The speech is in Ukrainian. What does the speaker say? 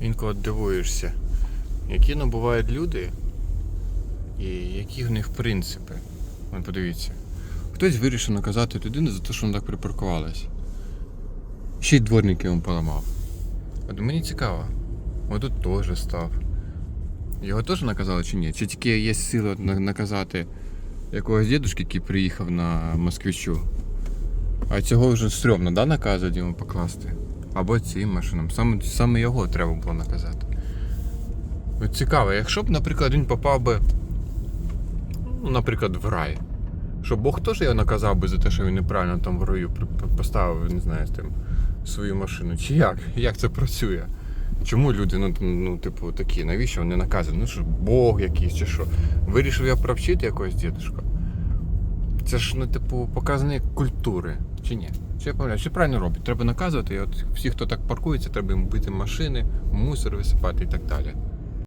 Інколи дивуєшся, які ну, бувають люди і які в них принципи. Вон подивіться. Хтось вирішив наказати людину за те, що вона так припаркувалась. Ще й дворник йому поламав. От мені цікаво. От тут теж став. Його теж наказали чи ні? Чи тільки є сила наказати якогось дідушки, який приїхав на москвичу? А цього вже стрьомно, да, наказують йому покласти? Або цим машинам. Саме, саме його треба було наказати. От цікаво, якщо б, наприклад, він попав би, ну, наприклад, в рай. Щоб Бог теж його наказав би за те, що він неправильно там в раю поставив, не знаю, тим, свою машину. Чи як? Як це працює? Чому люди, ну, ну типу, такі, навіщо вони наказують? Ну що, Бог якийсь чи що? Вирішив я провчити якогось дідушка. Це ж, ну, типу, показник культури. Чи ні? Чи я помиляю, чи правильно робить? Треба наказувати, і от всі, хто так паркується, треба їм бити машини, мусор висипати і так далі.